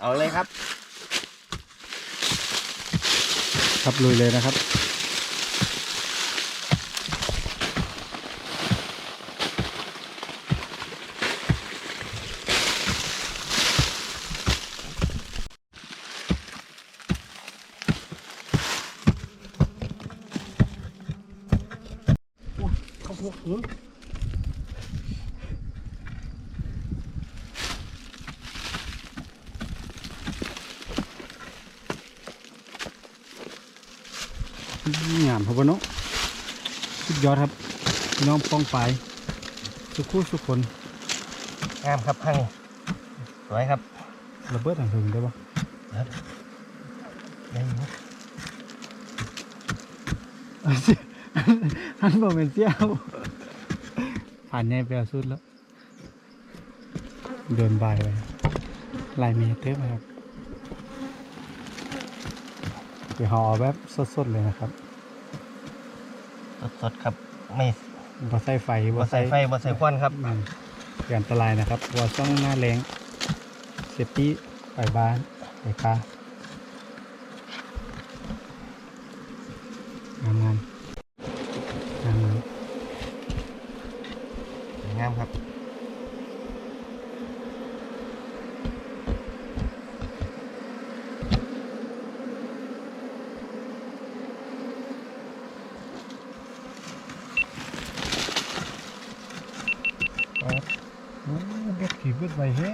เอาเลยครับ ครับลุยเลยนะครับเขาพวกหือ งามครับวะเนาะสุดยอดครับพี่น้องป้องไปายสุขุสุขคนงามครับพังสวยครับระเบิดทางถึงได้ปะได้อยู่อันบอกเป็นเสี้ยวผ่านแน่ไปเอาสุดแล้ว เดินบายไปลายเมตรเทปครับ เดี๋ยวห่อแบบสดๆเลยนะครับ สดๆครับ ไม่บ่ใส่ไฟบ่ใส่ไฟบ่ใส่ควันครับมันเกิดอันตรายนะครับเพราะว่าช่องหน้าแรงเซฟตี้ไปบ้านไปค้างามงามงามงามสวยงามครับ โอ้เบ็ด ขี่เบ็ดไวแท้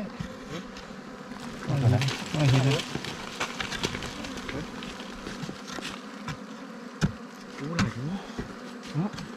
ไม่เห็นนะไม่เห็นนะอู้หลายอ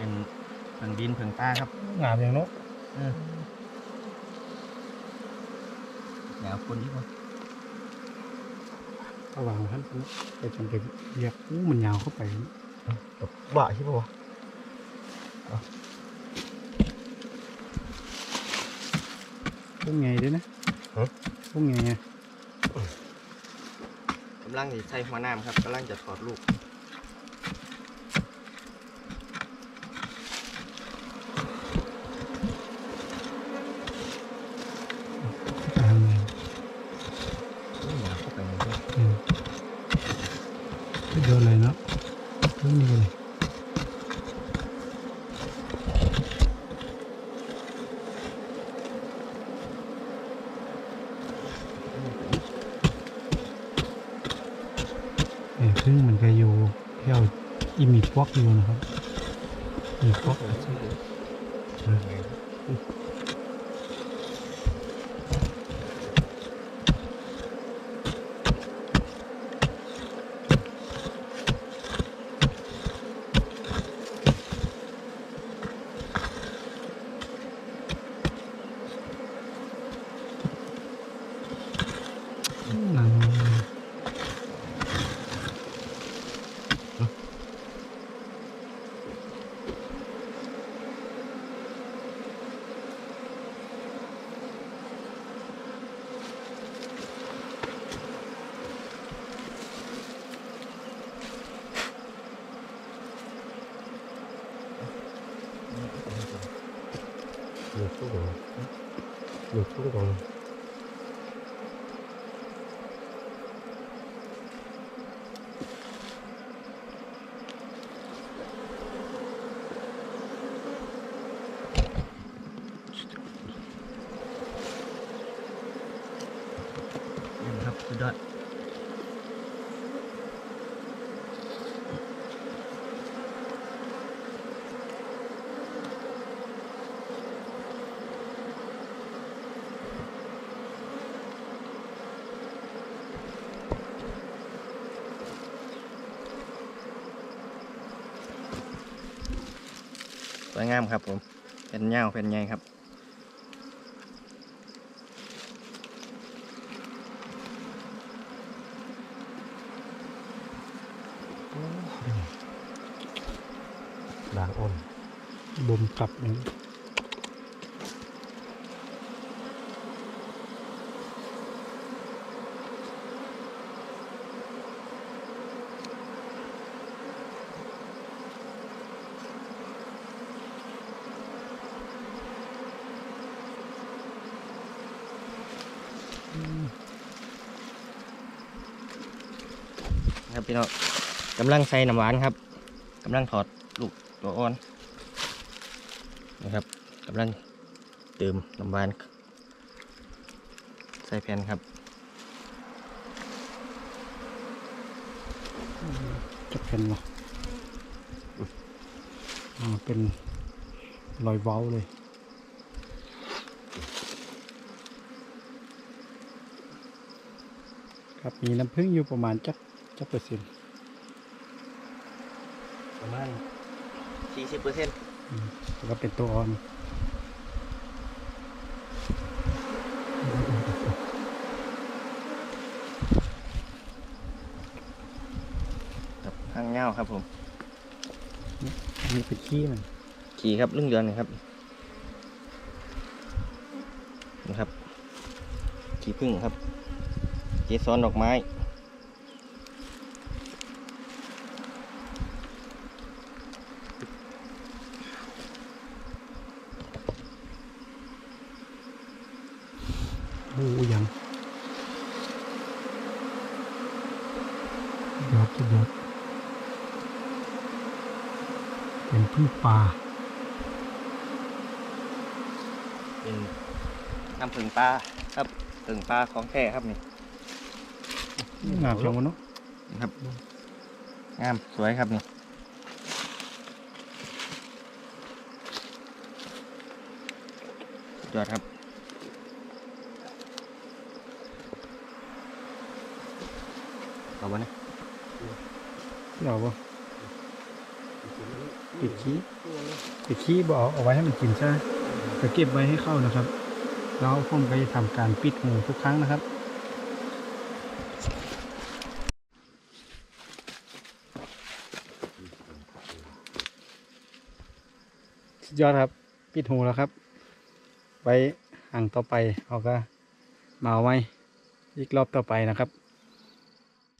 เป็นเพิงดินเพิงตาครับงามอย่างเนาะเออแนวคนที่ว่าระหว่างท่านไปจนไปเรียกอู้มันยาวเข้าไปบ่าใช่ปะวะพวกไงด้วยนะพวกไงไงกำลังจะใช้หัวน้ำครับกำลังจะถอดลูก ทางไง อู้หนาเข้าไปในนี้ อืมสุดยอดเลยเนาะ เรื่องนี้เลยเนี่ยซึ่งมันก็อยู่เที่ยวอิมีพวกอยู่นะครับมีพวกหนัง หลุดทุกตัวห วยงามครับผมเป็นเงาเป็นไงครับด่างอ้นลมกลับนี้ พี่น้องกำลังใส่น้ำหวานครับกำลังถอดลูกตัวอ่อนนะครับกำลังเติมน้ำหวาน ใส่แผ่นครับจะเป็นวะอ่าเป็นรอยเว้าเลยครับมีน้ำผึ้งอยู่ประมาณจัก จักเปอร์เซ็นต์ประมาณ40เปอร์เซ็นต์อืมแล้วก็เป็นตัวอ่อนครับข้างเงาครับผมอันนี้เป็นขี้มันขี่ครับเรื่องเรือนนะครับนะครับ ขี่พึ่งครับ เกสรดอกไม้ โอ้ยังย อดสุดยอดเป็นพึ่งป่า เป็นน้ำผึ่งปลาครับผึ่งปลาของแท้ครับนี่งามจังวะเนาะนะครับงามสวยครับนี่สุดยอดครับเอาวะเนี่ย เดี๋ยวบ่ปิดขี้ปิดขี้บ่เอาเอาไว้ให้มันกินใช่ไหมจะเก็บไว้ให้เข้านะครับ แล้วผมก็จะทำการปิดหูทุกครั้งนะครับสุดยอดครับ ปิดหูแล้วครับ ไว้ห่างต่อไปเอาก็มาเอาไว้อีกรอบต่อไปนะครับ